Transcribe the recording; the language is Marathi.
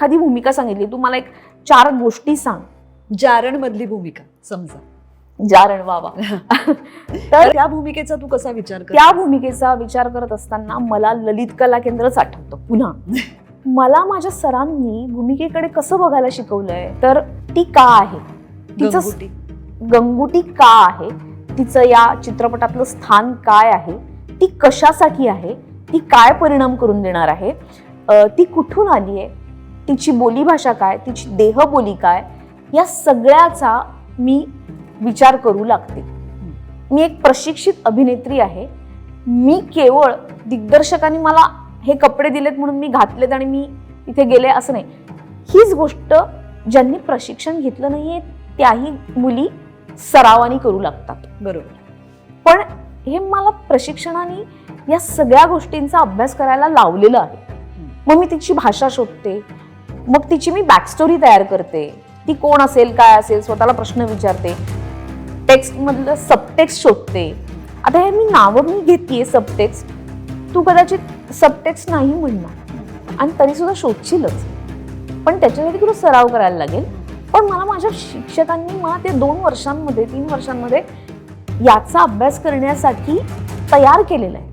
एखादी भूमिका सांगितली तू मला एक चार गोष्टी सांग. जारण मधली भूमिका समजा. जारण वावा तर त्या भूमिकेचा तू कसा विचार कर त्या भूमिकेचा विचार करत असताना मला ललित कला केंद्रच आठवतं पुन्हा. मला माझ्या सरांनी भूमिकेकडे कसं बघायला शिकवलंय? तर ती का आहे? तिचं गंगुटी. का आहे? तिचं या चित्रपटातलं स्थान काय आहे? ती कशासाठी आहे? ती काय परिणाम करून देणार आहे? ती कुठून आली आहे तिची बोलीभाषा काय तिची देहबोली काय या सगळ्याचा मी विचार करू लागते. मी एक प्रशिक्षित अभिनेत्री आहे. मी केवळ दिग्दर्शकांनी मला हे कपडे दिलेत म्हणून मी घातलेत आणि मी इथे गेले असं नाही. हीच गोष्ट ज्यांनी प्रशिक्षण घेतलं नाहीये त्याही मुली सरावानी करू लागतात. बरोबर. पण हे मला प्रशिक्षणाने या सगळ्या गोष्टींचा अभ्यास करायला लावलेलं आहे. मग मी तिची भाषा शोधते मग तिची मी बॅकस्टोरी तयार करते. ती कोण असेल काय असेल स्वतःला प्रश्न विचारते. टेक्स्टमधलं सबटेक्स्ट शोधते. आता हे मी नावं मी घेतेय सबटेक्स्ट तू कदाचित सबटेक्स्ट नाही म्हणणार. आणि तरीसुद्धा शोधशीलच. पण त्याच्यासाठी तुला सराव करायला लागेल. पण मला माझ्या शिक्षकांनी मला ते दोन वर्षांमध्ये तीन वर्षांमध्ये याचा अभ्यास करण्यासाठी तयार केलेला आहे.